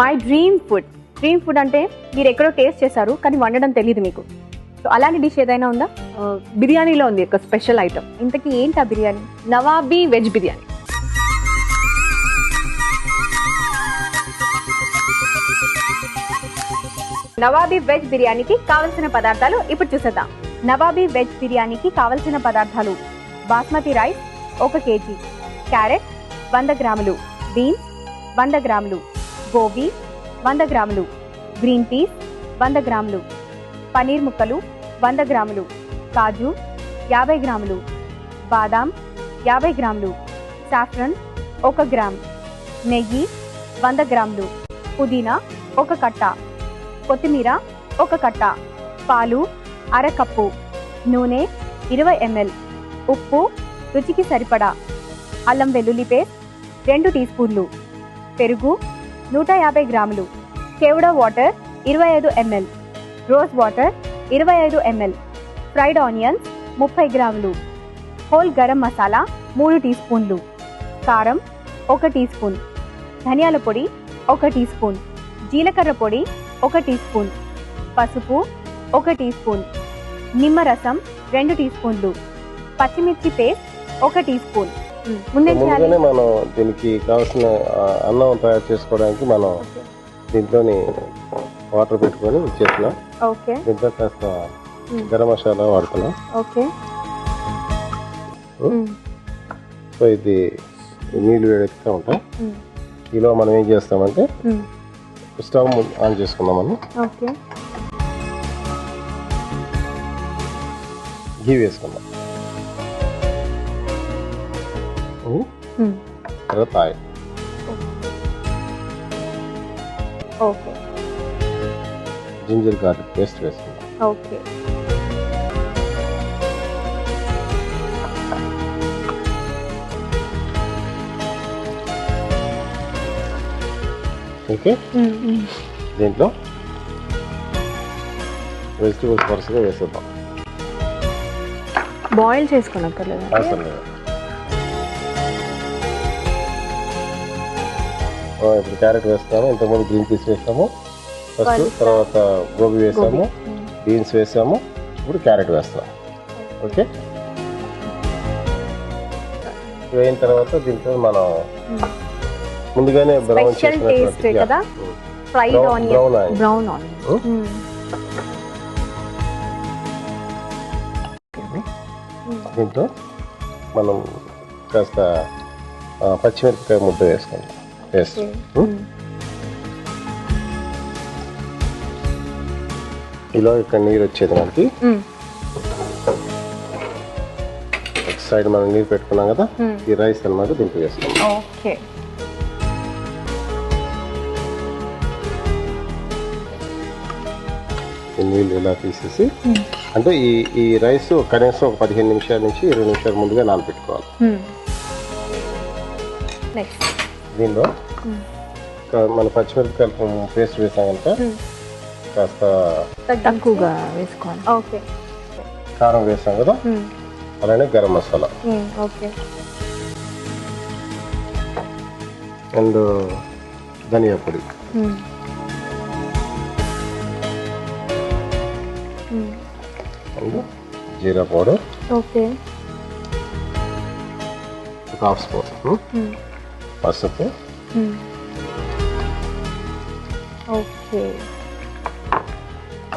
My dream food dream food అంటే మీరు ఎక్కడో టేస్ట్ చేశారు కానీ వండడం తెలియదు మీకు. సో అలాంటి డిష్ ఏదైనా ఉందా? బిర్యానీలో ఉంది ఒక స్పెషల్ ఐటమ్ ఇంతకీ ఏంటి ఆ బిర్యానీ? నవాబీ వెజ్ బిర్యానీ. నవాబీ వెజ్ బిర్యానీకి కావలసిన పదార్థాలు ఇప్పుడు చూసేద్దాం. నవాబీ వెజ్ బిర్యానీకి కావలసిన పదార్థాలు బాస్మతి రైస్ ఒక కేజీ క్యారెట్ వంద గ్రాములు బీన్స్ వంద గ్రాములు గోబీ వంద గ్రాములు. గ్రీన్ పీస్ వంద గ్రాములు. పనీర్ ముక్కలు వంద గ్రాములు. కాజు యాభై గ్రాములు. బాదాం యాభై గ్రాములు. సాఫ్రన్ ఒక గ్రామ్. నెయ్యి వంద గ్రాములు. పుదీనా ఒక కట్ట. కొత్తిమీర ఒక కట్ట. పాలు అర కప్పు. నూనె ఇరవై ఎంఎల్. ఉప్పు రుచికి సరిపడా. అల్లం వెల్లుల్లి పేస్ట్ రెండు టీ స్పూన్లు. పెరుగు నూట యాభై గ్రాములు కేవడా వాటర్ ఇరవై ఐదు ఎంఎల్ రోజ్ వాటర్ ఇరవై ఐదు ఎంఎల్ ఫ్రైడ్ ఆనియన్స్ ముప్పై గ్రాములు హోల్ గరం మసాలా మూడు టీ స్పూన్లు కారం ఒక టీ స్పూన్ ధనియాల పొడి ఒక టీ స్పూన్ జీలకర్ర పొడి ఒక టీ స్పూన్ పసుపు ఒక టీ స్పూన్ నిమ్మరసం రెండు టీ స్పూన్లు పచ్చిమిర్చి పేస్ట్ ఒక టీ స్పూన్ ముందుగానే మనం దీనికి కావాల్సిన అన్నం తయారు చేసుకోవడానికి మనం దీంట్లో వాటర్ పెట్టుకొని చేస్తున్నాం ఓకే. దీంట్లో కాస్త. గరం మసాలా వాడుతున్నాం ఓకే. సో ఇది నీళ్ళు వేడెక్కుతూ ఉంటాయి. ఈలో మనం ఏం చేస్తామంటే స్టవ్ ఆన్ చేసుకుందాం మనం ఓకే. ఘీ వేసుకుందాం. మ్మ్. తర్వాత oil okay ginger garlic paste వేసుకుందాం ఓకే ఓకే దీంట్లో వెజిటబుల్స్ వరుసగా వేసేద్దాం బాయిల్ చేసుకుని అక్కర్లేదు అవసరం లేదు ఇప్పుడు క్యారెట్ వేస్తాము ఇంతకుముందు గ్రీన్ పీస్ వేస్తాము ఫస్ట్ తర్వాత గోబీ వేసాము బీన్స్ వేసాము ఇప్పుడు క్యారెట్ వేస్తాం. ఓకే? ఇవి అయిన తర్వాత దీంట్లో మనం ముందుగానే brown brown oil brown onion దీంట్లో మనం కాస్త పచ్చిమిరపకాయ ముద్ద వేసుకుందాం. వేస్ట్ ఇలా ఇక్కడ నీరు వచ్చేది మనకి. ఒక సైడ్ మనం నీరు పెట్టుకున్నాం కదా ఈ రైస్ అన్నమాట దీంట్లో వేసుకుందాం ఓకే నీళ్ళు ఇలా తీసేసి అంటే ఈ ఈ రైస్ కనీసం ఒక పదిహేను నిమిషాల నుంచి ఇరవై నిమిషాల ముందుగా నానబెట్టుకోవాలి. నెక్స్ట్ దీనిలో మన పచ్చిమిరపకాయలు పేస్ట్ వేసాం కనుక కాస్త తక్కువగా వేసుకోవాలి. ఓకే. కారం వేసాం కదా? అలానే గరం మసాలా. ఓకే. అండ్ ధనియా పొడి. అండ్ జీరా పౌడర్. ఓకే. ఒక హాఫ్ స్పూన్. పసుపు. ఓకే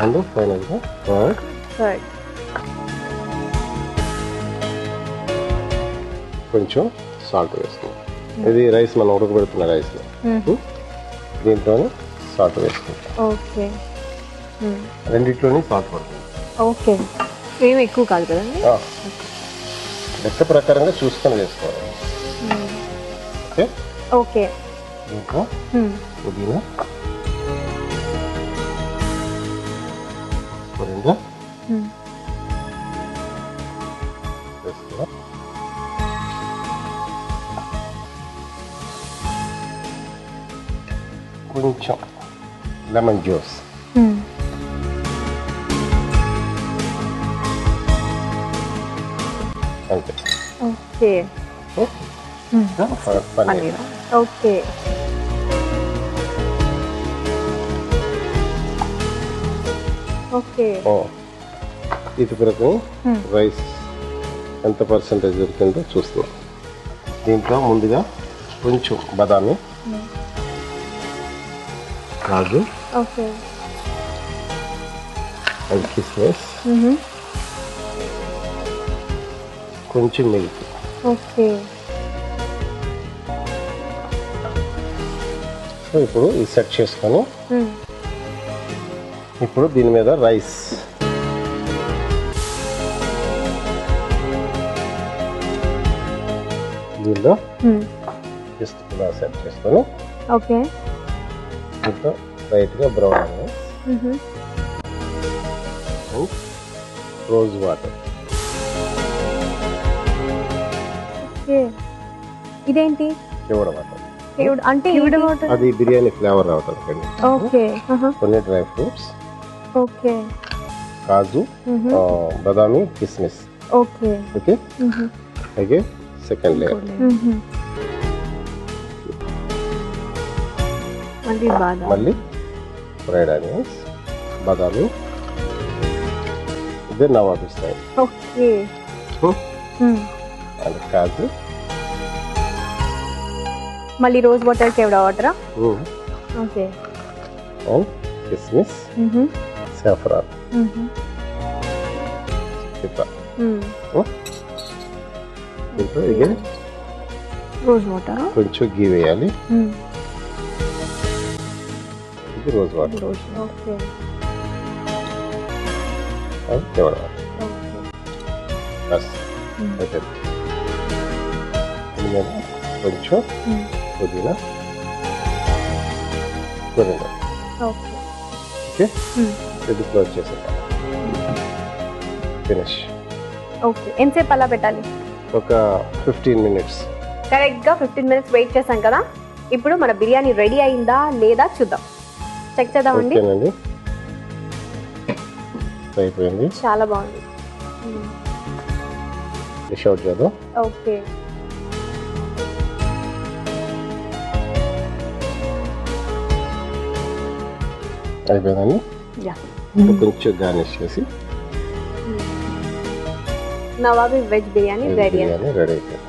అండ్ ఫైనల్గా కర్డ్ కర్డ్ కొంచెం సాల్ట్ వేసుకుందాం ఇది రైస్ మనం ఉడకబెడుతున్న రైస్. దీంట్లో సాల్ట్ వేసుకుంటాం ఓకే రెండిట్లోని సాల్ట్ పడుతుంది. ఓకే ఎక్కువ కాదు కదండి. లెక్క ప్రకారంగా చూసుకొని వేసుకోవాలి. ఓకే ఓకే దీంట్లో పుదీనా కొరిందా వేసుకున్నాం కొంచెం లెమన్ జ్యూస్ అంతే ఓకే ఇంకా పన్నీర్ ఓకే ఓకే ఇది పిరకు రైస్ ఎంత పర్సంటేజ్ దొరికిందో చూస్తాం దీంట్లో ముందుగా కొంచెం బదామి కాజు అది కిస్మిస్ కొంచెం మిల్క్ ఓకే సో ఇప్పుడు ఇది సెట్ చేసుకొని ఇప్పుడు దీని మీద రైస్. దీనిలో జస్ట్ ఇలా సెట్ చేసుకొని ఓకే. దీంట్లో లైట్గా బ్రౌన్ రోజ్ వాటర్ ఓకే. ఇదేంటి? చివడ వాటర్ దేవుడు అంటే ఈవిడ వాటర్ అది బిర్యానీ ఫ్లేవర్ రావడానికి ఓకే. కొన్ని డ్రై ఫ్రూట్స్. ఓకే. కాజు ఆ, బదామి కిస్మిస్. ఓకే. ఓకే? అలాగే సెకండ్ లేయర్ మళ్ళీ బాదం. మళ్ళీ ఫ్రైడ్ ఆనియన్స్ బదామి. ఇదే నవాబీ స్టైల్. ఓకే. అండ్ కాజు. మళ్ళీ రోజ్ వాటర్ కేవడా వాటరా? mm, okay. అండ్ కిస్మిస్ సాఫ్రాన్ ఇట్లా దీంట్లో ఇక రోజ్ వాటర్? కొంచెం గీ వేయాలి. ఇది rose water. Rose okay. And చివడ water. బస్ ఓకే దీని మీద కొంచెం. పుదీనా పుదీనా ఓకే ఓకే ఇది క్లోజ్ చేసేద్దాం ఫినిష్ ఓకే ఎంతసేపు అలా పెట్టాలి ఒక ఫిఫ్టీన్ మినిట్స్ కరెక్ట్గా ఫిఫ్టీన్ మినిట్స్ వెయిట్ చేశాం కదా? ఇప్పుడు మన బిర్యానీ రెడీ అయిందా లేదా చూద్దాం. చెక్ చేద్దామండి అయిపోయింది. చాలా బాగుంది. డిష్ అవుట్ చేద్దాం. ఓకే. అయిపోయిందండి కొంచెం గార్నిష్ చేసి. Nawabi veg biryani ready biryani ready అయిపోయింది.